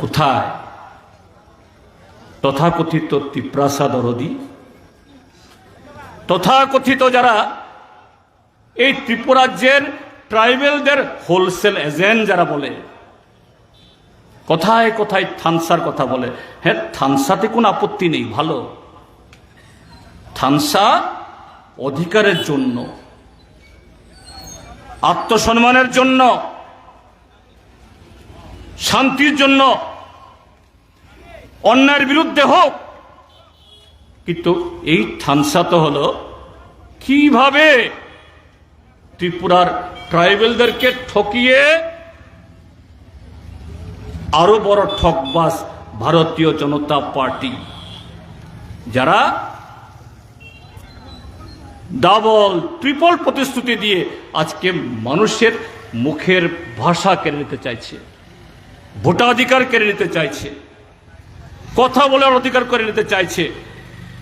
কোথায়? তথাকথিত তিপ্রাসা দরদি তথাকথিত যারা এই ত্রিপুরাজ্যের ট্রাইবেলদের হোলসেল এজেন্ট যারা বলে, কোথায় কোথায় থানসার কথা বলে হ্যাঁ থানসাতে কোনো আপত্তি নেই, ভালো। থানসা অধিকারের জন্য, আত্মসম্মানের জন্য, শান্তির জন্য অন্যায়ের বিরুদ্ধে হোক। কিন্তু এই থানসা তো হলো, কীভাবে ত্রিপুরার ট্রাইবেলদেরকে ঠকিয়ে আরও বড় ঠকবাস ভারতীয় জনতা পার্টি? যারা ডাবল, ট্রিপল প্রতিশ্রুতি দিয়ে আজকে মানুষের মুখের ভাষা কেড়ে নিতে চাইছে, ভোটাধিকার কেড়ে নিতে চাইছে। কথা বলার অধিকার করে নিতে চাইছে।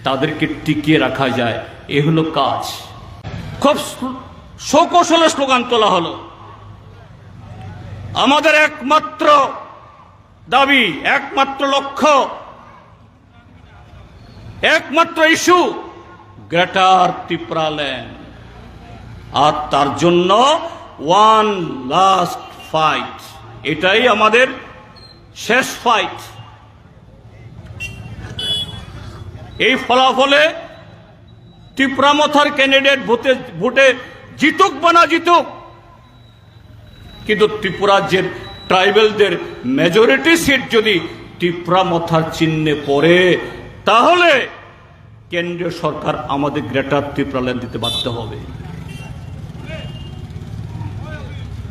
তাদেরকে টিকিয়ে রাখা যায়। এ হলো কাজ। খুব সৌকৌশলে স্লোগান তোলা হলো। আমাদের একমাত্র দাবি, একমাত্র লক্ষ্য, একমাত্র ইস্যু, গ্রেটার ত্রিপুরাল্যান্ড আর তার জন্য ওয়ান লাস্ট ফাইট। এটাই আমাদের শেষ ফাইট। এই ফলাফলে ত্রিপুরামথার ক্যান্ডিডেট ভোটে ভোটে জিতুক বা না জিতুক, কিন্তু ত্রিপুরাজ্যের ট্রাইবেলদের মেজরিটি সিট যদি ত্রিপুরামথার চিহ্নে পড়ে, তাহলে কেন্দ্রীয় সরকার আমাদের গ্রেটার ত্রিপুরাল্যান্ড দিতে বাধ্য হবে।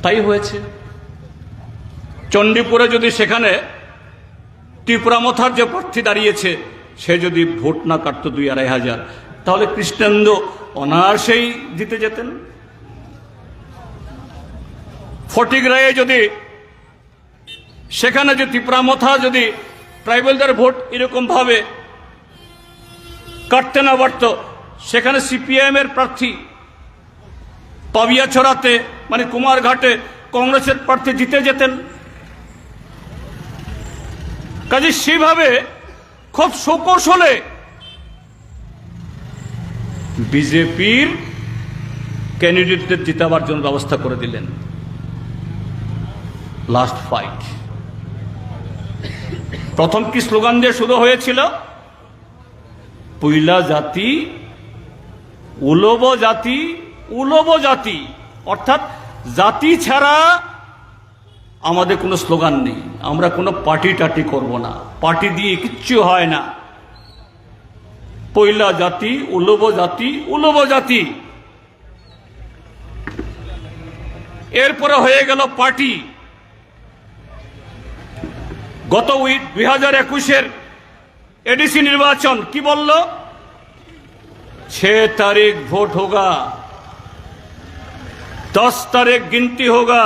তাই হয়েছে। চণ্ডীপুরে যদি সেখানে ত্রিপুরামথার যে প্রার্থী দাঁড়িয়েছে সে যদি ভোট না কাটত দুই আড়াই হাজার, তাহলে কৃষ্ণেন্দু অনায়াসেই জিতে যেতেন। ফটিক রায়ে যদি, সেখানে যে ত্রিপুরামথা যদি ট্রাইবেলদের ভোট এরকম ভাবে কাটতে না পারত, সেখানে সিপিআইএম এর প্রার্থী পাবিয়া ছড়াতে মানে কুমারঘাটে কংগ্রেসের প্রার্থী জিতে যেতেন। কাজে সেভাবে খুব সুকৌশলে বিজেপির ক্যান্ডিডেটদের জিতাবার জন্য ব্যবস্থা করে দিলেন। লাস্ট ফাইট প্রথম কি স্লোগান দিয়ে শুরু হয়েছিল? পুইলা জাতি, উলব জাতি উলব জাতি। অর্থাৎ জাতি ছাড়া আমাদের কোনো স্লোগান নেই। আমরা কোনো পার্টি টাটি করব না। পার্টি দিয়ে কিচ্ছু হয় না। পয়লা জাতি, উলব জাতি উলব জাতি। এরপরে হয়ে গেল পার্টি। গত উইক দুই হাজার একুশের এডিসি নির্বাচন কি বলল? ছে তারিখ ভোট হোগা, দশ তারিখ গিনতি হোগা।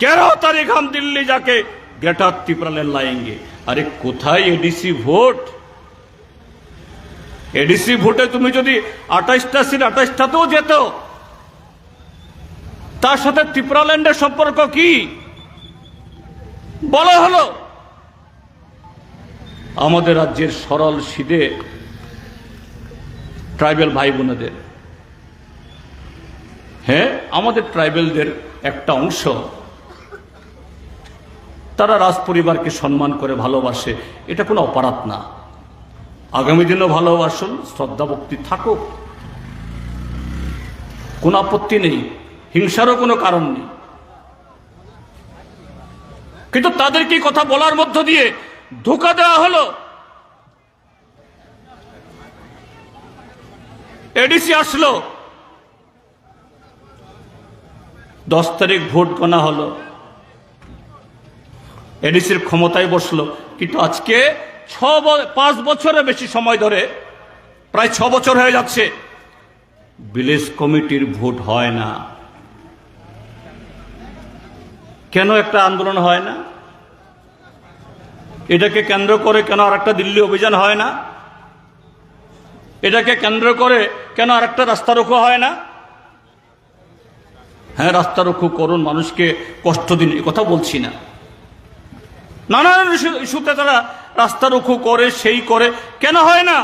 তেরো তারিখ দিল্লি যাকে গ্রেটার ত্রিপুরালে লাইঙ্গে। আরে কোথায় এডিসি ভোট? এডিসি ভোটে তুমি যদি আঠাশটা সিট, আঠাশটাতেও যেত, তার সাথে ত্রিপুরাল্যান্ডের সম্পর্ক কি? বলা হলো। আমাদের রাজ্যের সরল সিদে ট্রাইবেল ভাই বোনেদের হ্যাঁ আমাদের ট্রাইবেলদের একটা অংশ তারা রাজ পরিবারকে সম্মান করে ভালোবাসে, এটা কোনো অপরাধ না। আগামী দিনও ভালোবাসুন, শ্রদ্ধা, ভক্তি থাকুক। কোনো আপত্তি নেই, হিংসারও কোনো কারণ নেই। কিন্তু তাদেরকে কথা বলার মধ্য দিয়ে ধোকা দেওয়া হলো। এডিসি আসলো। দশ তারিখ ভোট গণা হলো। এডিসির ক্ষমতায় বসল। কিন্তু আজকে ছ পাঁচ বছরের বেশি সময় ধরে, প্রায় ছ বছর হয়ে যাচ্ছে। ভিলেজ কমিটির ভোট হয় না। কেন একটা আন্দোলন হয় না? এটাকে কেন্দ্র করে কেন আর একটা দিল্লি অভিযান হয় না? এটাকে কেন্দ্র করে কেন আর একটা রাস্তা রোকো হয় না? হ্যাঁ রাস্তা রক্ষু করুন, মানুষকে কষ্ট দিন, এ কথা বলছি না। নানান ইস্যুতে তারা রাস্তা রুখু করে, সেই করে। কেন হয় না?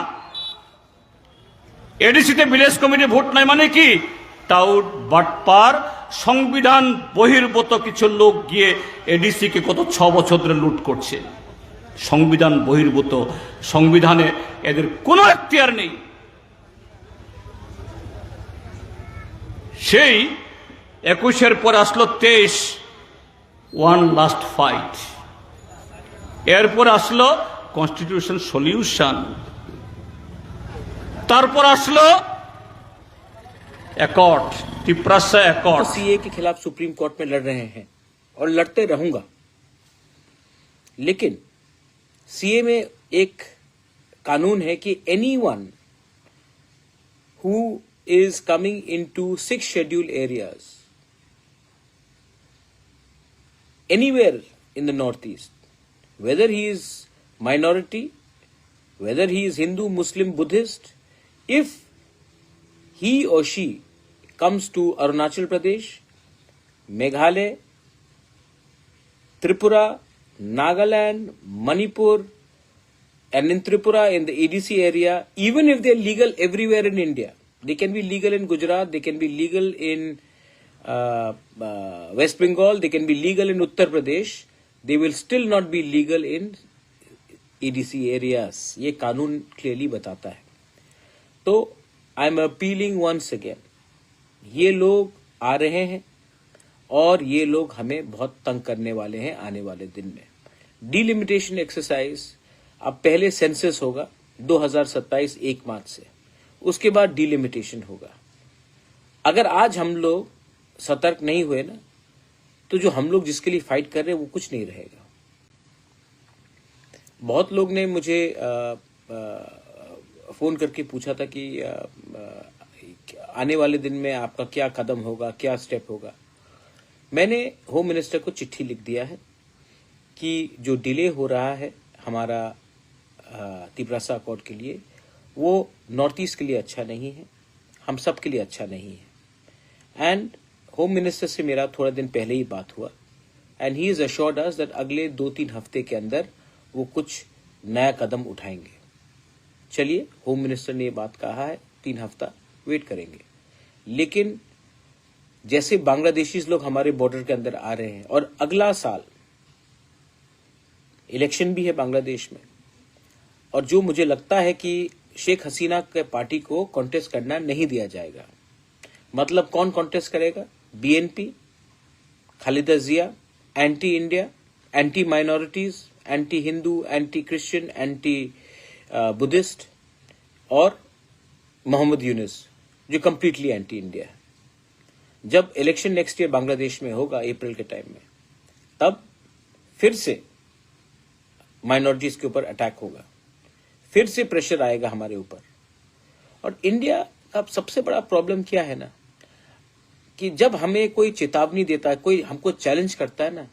এডিসিতে ভিলেজ কমিটি ভোট নাই মানে কি? টাউট বাটপার, সংবিধান বহির্ভূত কিছু লোক গিয়ে এডিসিকে গত ছ বছর ধরে লুট করছে। সংবিধান বহির্ভূত, সংবিধানে এদের কোনো এখতিয়ার নেই। সেই একুশের পর আসলো তেইশ ওয়ান লাস্ট ফাইট এরপর আসলো কনস্টিটিউশন সলিউশন তারপর আসলো অ্যাকর্ড ত্রিপ্রাসা तो অ্যাকর্ড सीए के खिलाफ सुप्रीम कोर्ट में लड़ रहे हैं और लड़ते रहूंगा लेकिन सीए में एक कानून है कि anyone who is coming in to six schedule areas anywhere in the northeast whether he is minority whether he is hindu muslim buddhist if he or she comes to Arunachal Pradesh, Meghalaya, Tripura, Nagaland, Manipur, and in Tripura in the ADC area, even if they're legal everywhere in India, they can be legal in Gujarat, they can be legal in uh, uh, West Bengal, they can be legal in Uttar Pradesh, they will still not be legal in ADC areas. ये कानून clearly बताता है। तो I am appealing once again ये लोग आ रहे हैं और ये लोग हमें बहुत तंग करने वाले हैं आने वाले दिन में। डिलिमिटेशन एक्सरसाइज अब पहले सेंसस होगा 2027 एक मार्च से। उसके बाद डिलिमिटेशन होगा। अगर आज हम लोग सतर्क नहीं हुए ना तो जो हम लोग जिसके लिए फाइट कर रहे हैं वो कुछ नहीं रहेगा। बहुत लोग ने मुझे फ़ोन करके पूछा था कि अ, अ, आने वाले दिन में आपका क्या कदम होगा क्या स्टेप होगा। मैंने होम मिनिस्टर को चिट्ठी लिख दिया है कि जो डिले हो रहा है हमारा तिब्रासा अकॉर्ड के लिए वो नॉर्थ ईस्ट के लिए अच्छा नहीं है हम सब के लिए अच्छा नहीं है। एंड होम मिनिस्टर से मेरा थोड़ा दिन पहले ही बात हुआ and he is assured us that अगले दो तीन हफ़्ते के अंदर वो कुछ नया कदम उठाएँगे। चलिए होम मिनिस्टर ने ये बात कहा है, तीन हफ़्ता वेट करेंगे। लेकिन जैसे बांग्लादेशीज लोग हमारे बॉर्डर के अंदर आ रहे हैं, और अगला साल इलेक्शन भी है बांग्लादेश में, और जो मुझे लगता है कि शेख हसीना के पार्टी को कॉन्टेस्ट करना नहीं दिया जाएगा। मतलब कौन कॉन्टेस्ट करेगा? BNP Khaleda Zia anti India anti minorities anti Hindu anti Christian anti Buddhist और मोहम्मद यूनिस जो कंप्लीटली एंटी इंडिया है। जब इलेक्शन नेक्स्ट ईयर बांग्लादेश में होगा अप्रैल के टाइम में, तब फिर से माइनॉरिटीज के ऊपर अटैक होगा। फिर से प्रेशर आएगा हमारे ऊपर। और इंडिया का सबसे बड़ा प्रॉब्लम क्या है ना? कि जब हमें कोई चेतावनी देता है, कोई हमको चैलेंज करता है ना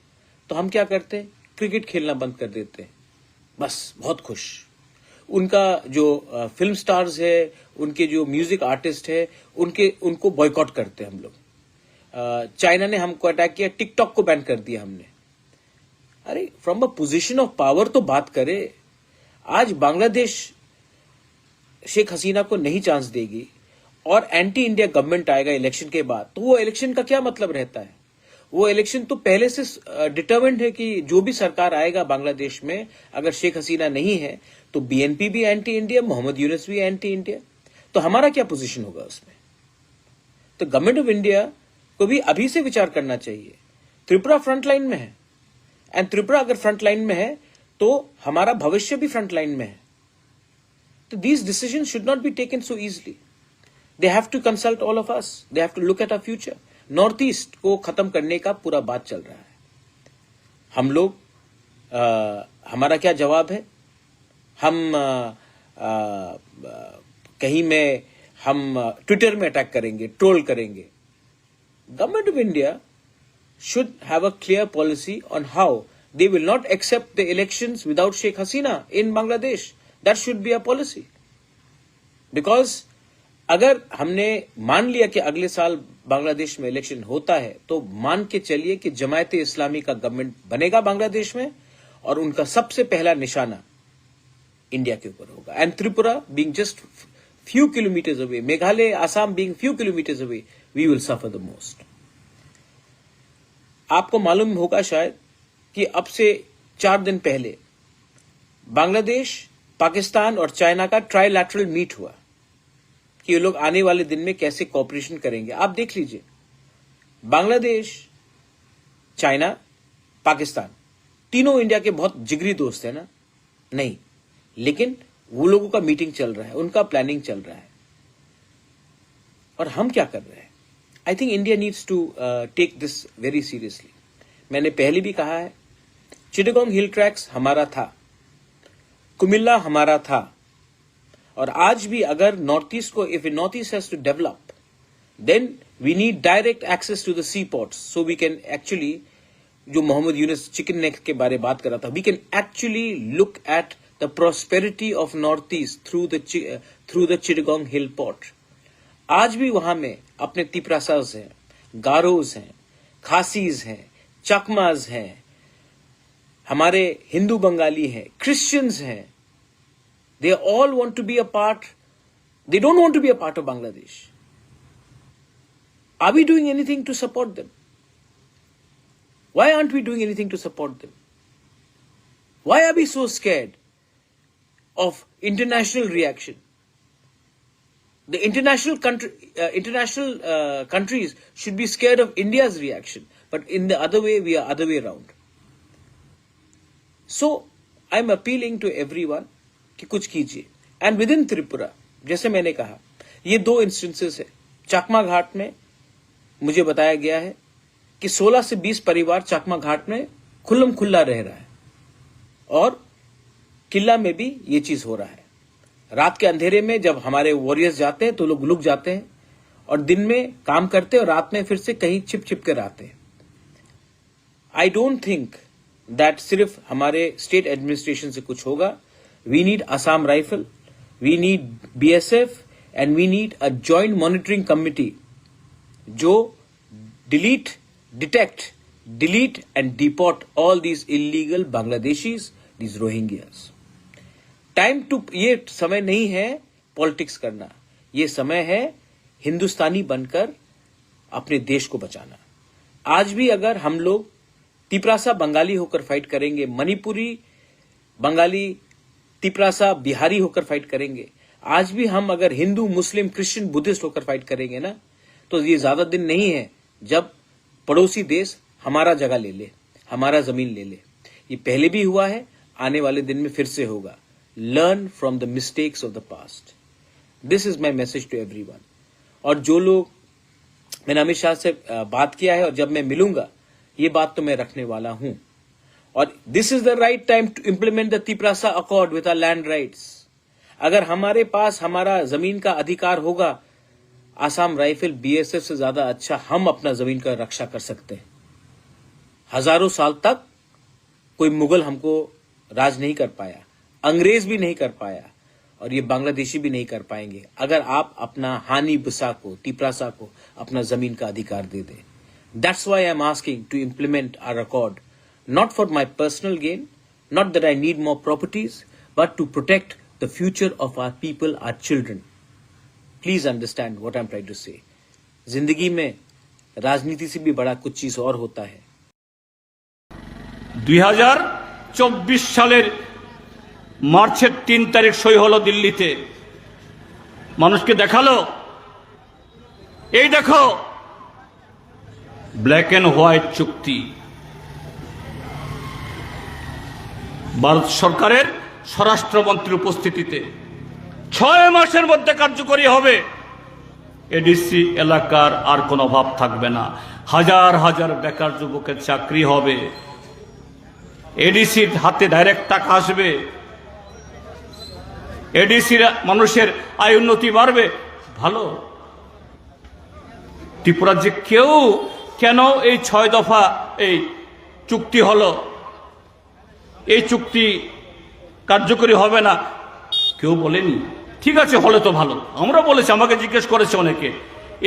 तो हम क्या करते हैं? क्रिकेट खेलना बंद कर देते हैं। बस, बहुत खुश। उनका जो फ़िल्म स्टार्स है, उनके जो म्यूज़िक आर्टिस्ट है, उनके, उनको बॉयकॉट करते हैं हम लोग। चाइना ने हमको अटैक किया टिकटॉक को बैन कर दिया हमने। अरे from a position of power तो बात करे, आज बांग्लादेश शेख हसीना को नहीं चांस देगी। और एंटी इंडिया गवर्नमेंट आएगा इलेक्शन के बाद तो वो इलेक्शन का क्या मतलब रहता है? वो इलेक्शन तो पहले से डिटर्मेंट है कि जो भी सरकार आएगा बांग्लादेश में, अगर शेख हसीना नहीं है तो बीएनपी भी एंटी इंडिया मोहम्मद यूनुस भी एंटी इंडिया तो हमारा क्या पोजीशन होगा उसमें? तो गवर्नमेंट ऑफ़ इंडिया को भी अभी से विचार करना चाहिए। त्रिपुरा फ्रंट लाइन में है। एंड त्रिपुरा अगर फ्रंट लाइन में है तो हमारा भविष्य भी फ्रंट लाइन में है। तो these decision should not be taken so easily they have to consult all of us they have to look at a future north east को खत्म करने का पूरा बात चल रहा है। हम लोग आ, हमारा क्या जवाब है? हम आ, आ, कहीं में हम ट्विटर में अटैक करेंगे ट्रोल करेंगे। Government of India should have a clear policy on how they will not accept the election without Sheikh Hasina in Bangladesh that should be a policy because अगर हमने मान लिया कि अगले साल बांग्लादेश में इलेक्शन होता है तो मान के चलिए कि जमायत इस्लामी का गवर्नमेंट बनेगा बांग्लादेश में और उनका सबसे पहला निशाना इंडिया के ऊपर होगा। And Tripura being just few kilometres away Meghalaya, Assam being few kilometres away we will suffer the most आपको मालूम होगा शायद कि अब से चार दिन पहले बांग्लादेश, पाकिस्तान और चाइना का ट्राइलैटरल मीट हुआ। कि ये लोग आने वाले दिन में कैसे कॉपरेशन करेंगे। आप देख लीजिए, बांग्लादेश, चाइना, पाकिस्तान, तीनों इंडिया के बहुत जिगरी दोस्त हैं ना? नहीं, लेकिन वो लोगों का मीटिंग चल रहा है, उनका प्लानिंग चल रहा है। और हम क्या कर रहे हैं? I think India needs to take this very seriously मैंने पहले भी कहा है चिटगोंग हिल ट्रैक्स हमारा था कुमिल्ला हमारा था और आज भी अगर नॉर्थ ईस्ट को if north east has to develop then we need direct access to the sea ports so we can actually जो मोहम्मद यूनुस चिकन नेक के बारे में बात कर रहा था we can actually look at the prosperity of north east through the through the Chittagong hill port आज भी वहाँ में अपने तिपरासाज हैं गारोज हैं खासीज हैं चकमाज हैं, हमारे हिंदू बंगाली हैं क्रिश्चियंस हैं They all want to be a part, they don't want to be a part of Bangladesh. Are we doing anything to support them? Why aren't we doing anything to support them? Why are we so scared of international reaction? The international country, uh, international uh, countries should be scared of India's reaction, but in the other way, we are other way around. So I'm appealing to everyone कि कुछ कीजिए। And with in Tripura, जैसे मैंने कहा, ये दो instances है। चकमा घाट में मुझे बताया गया है कि 16 से 20 परिवार चकमा घाट में खुल्लम खुल्ला रह रहा है। और किला में भी ये चीज़ हो रहा है। रात के अंधेरे में जब हमारे वॉरियर्स जाते हैं तो लोग लुक जाते हैं और दिन में काम करते हैं और रात में फिर से कहीं छिप छिप कर आते हैं। आई डोंट थिंक दैट सिर्फ़ हमारे स्टेट एडमिनिस्ट्रेशन से कुछ होगा We need Assam Rifle, we need BSF, and we need a joint monitoring committee jo delete, detect, delete and deport all these illegal Bangladeshis, these Rohingyas. time to ye samay nahi hai politics karna ye samay hai hindustani bankar apne desh ko bachana aaj bhi agar hum log tiprasa bangali hokar fight karenge manipuri bangali Tiprasa Bihari होकर fight करेंगे। आज भी हम अगर हिंदू, मुस्लिम, Christian, Buddhist होकर fight करेंगे ना तो ये ज़्यादा दिन नहीं है जब पड़ोसी देश हमारा जगह ले ले, हमारा ज़मीन ले ले। ये पहले भी हुआ है, आने वाले दिन में फिर से होगा। Learn from the mistakes of the past this is my message to every और जो लोग, मैंने अमित शाह से बात किया है और जब मैं मिलूँगा, ये बात तो मैं रखने वाला हूँ। और this is the right time to implement the Tiprasa accord with our land rights अगर हमारे पास हमारा ज़मीन का अधिकार होगा, आसाम राइफल बीएसएफ से ज़्यादा अच्छा हम अपना ज़मीन का रक्षा कर सकते हैं। हज़ारों साल तक कोई मुगल हमको राज नहीं कर पाया, अंग्रेज़ भी नहीं कर पाया और ये बांग्लादेशी भी नहीं कर पाएँगे। अगर आप अपना हानि बुसा को तिपरासा को अपना ज़मीन का अधिकार दे दें। That's why I am asking to implement our record not for my personal gain, not that I need more properties, but to protect the future of our people, our children. Please understand what I'm trying to say. जिंदगी में राजनीति से भी बड़ा कुछ चीज और होता है দুই সালের মার্চের তিন তারিখ সই হলো দিল্লিতে মানুষকে দেখালো এই দেখো ব্ল্যাক অ্যান্ড হোয়াইট চুক্তি ভারত সরকারের স্বরাষ্ট্রমন্ত্রীর উপস্থিতিতে ছয় মাসের মধ্যে কার্যকরী হবে। এডিসি এলাকার আর কোনো অভাব থাকবে না। হাজার হাজার বেকার যুবকের চাকরি হবে। এডিসির হাতে ডাইরেক্ট টাকা আসবে। এডিসির মানুষের আয় উন্নতি বাড়বে। ভালো। ত্রিপুরার যে কেউ কেন এই ছয় দফা এই চুক্তি হলো? এই চুক্তি কার্যকরী হবে না। কেউ বলেনি, ঠিক আছে, হলে তো ভালো। আমরা বলেছি, আমাকে জিজ্ঞেস করেছে অনেকে,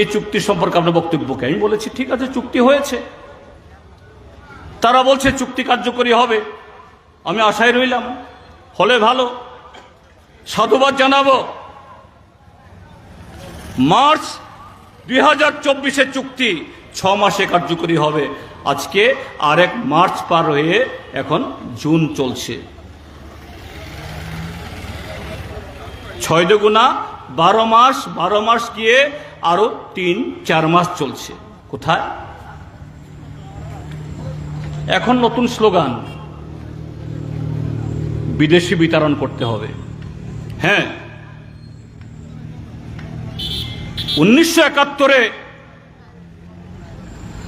এই চুক্তি সম্পর্কে আপনার বক্তব্যকে আমি বলেছি, ঠিক আছে, চুক্তি হয়েছে। তারা বলছে, চুক্তি কার্যকরী হবে। আমি আশায় রইলাম, হলে ভালো। সাধুবাদ জানাব। মার্চ দুই হাজার চব্বিশের চুক্তি ছ মাসে কার্যকরী হবে। আজকে আরেক মার্চ পার হয়ে এখন জুন চলছে। ছয় দুগুণা বারো মাস বারো মাস গিয়ে আরও তিন, চার মাস চলছে। কোথায়? এখন নতুন স্লোগান, বিদেশি বিতরণ করতে হবে। হ্যাঁ। উনিশশো একাত্তরে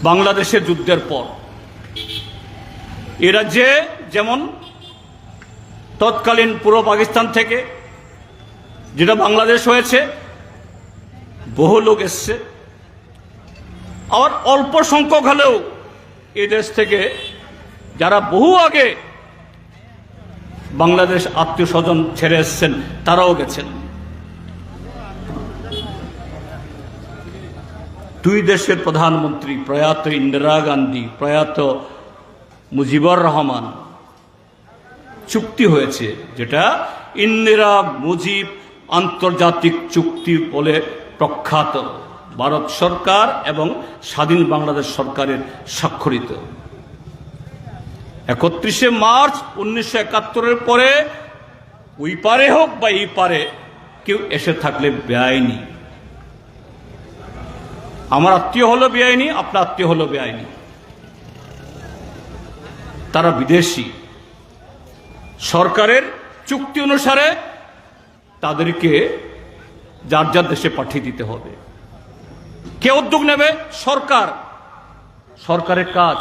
বাংলাদেশের যুদ্ধের পর। এ রাজ্যে যেমন তৎকালীন পূর্ব পাকিস্তান থেকে যেটা বাংলাদেশ হয়েছে, বহু লোক এসছে। আবার অল্প সংখ্যক হলেও এ দেশ থেকে যারা বহু আগে বাংলাদেশ আত্মীয় স্বজন ছেড়ে এসছেন, তারাও গেছেন। দুই দেশের প্রধানমন্ত্রী প্রয়াত ইন্দিরা গান্ধী, প্রয়াত মুজিবুর রহমান, চুক্তি হয়েছে যেটা ইন্দিরা মুজিব আন্তর্জাতিক চুক্তি বলে প্রখ্যাত। ভারত সরকার এবং স্বাধীন বাংলাদেশ সরকারের স্বাক্ষরিত। একত্রিশে মার্চ উনিশশো একাত্তরের পরে, ওই পারে হোক বা এই পারে, কেউ এসে থাকলে বেআইনি। আমার আত্মীয় হলো বেআইনি, আপনার আত্মীয় হলো বেআইনি। তারা বিদেশি। সরকারের চুক্তি অনুসারে তাদেরকে যার যার দেশে পাঠিয়ে দিতে হবে। কে উদ্যোগ নেবে? সরকার। সরকারের কাজ।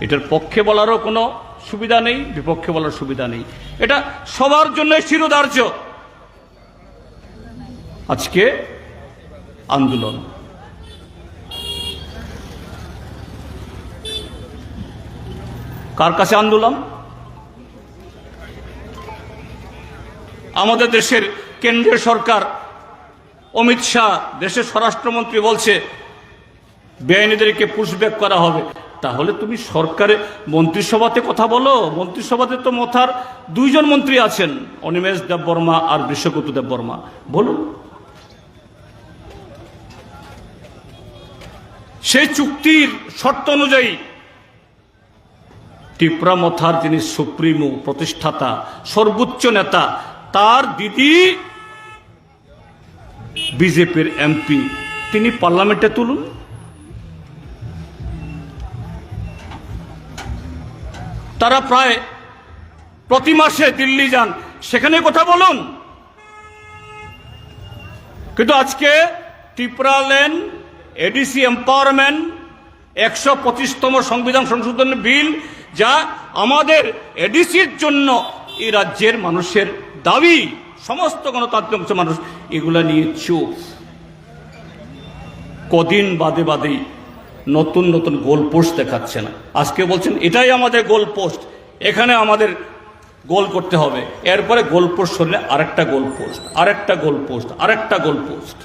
এটার পক্ষে বলারও কোনো সুবিধা নেই, বিপক্ষে বলার সুবিধা নেই। এটা সবার জন্য শিরোধার্য। আজকে আন্দোলন। কার কাছে আন্দোলন? আমাদের দেশের কেন্দ্রীয় সরকার অমিত শাহ, দেশের স্বরাষ্ট্রমন্ত্রী বলছে, বেআইনিদেরকে পুশব্যাক করা হবে। তাহলে তুমি সরকারে, মন্ত্রিসভাতে কথা বলো। মন্ত্রিসভাতে তো মথার দুইজন মন্ত্রী আছেন, অনিমেষ দেববর্মা আর বিশ্বকতু দেববর্মা। বলুন। সেই চুক্তির শর্ত অনুযায়ী ত্রিপুরা মথার যিনি সুপ্রিমো প্রতিষ্ঠাতা, সর্বোচ্চ নেতা, তার দিদি বিজেপির এমপি, তিনি পার্লামেন্টে তুলুন। তারা প্রায় প্রতি মাসে দিল্লি যান। সেখানে কথা বলুন। কিন্তু আজকে ত্রিপুরা লেন এডিসি এম্পাওয়ারমেন্ট একশো পঁচিশতম সংবিধান সংশোধন বিল, যা আমাদের এডিসির জন্য এই রাজ্যের মানুষের দাবি। সমস্ত গণতান্ত্রিক মানুষ এগুলা নিয়ে চুপ। কদিন বাদে বাদেই নতুন নতুন গোল পোস্ট দেখাচ্ছে না। আজকে বলছেন, এটাই আমাদের গোল পোস্ট এখানে আমাদের গোল করতে হবে। এরপরে গোল পোস্ট সরলে আরেকটা গোল পোস্ট আরেকটা গোল পোস্ট আরেকটা গোল পোস্ট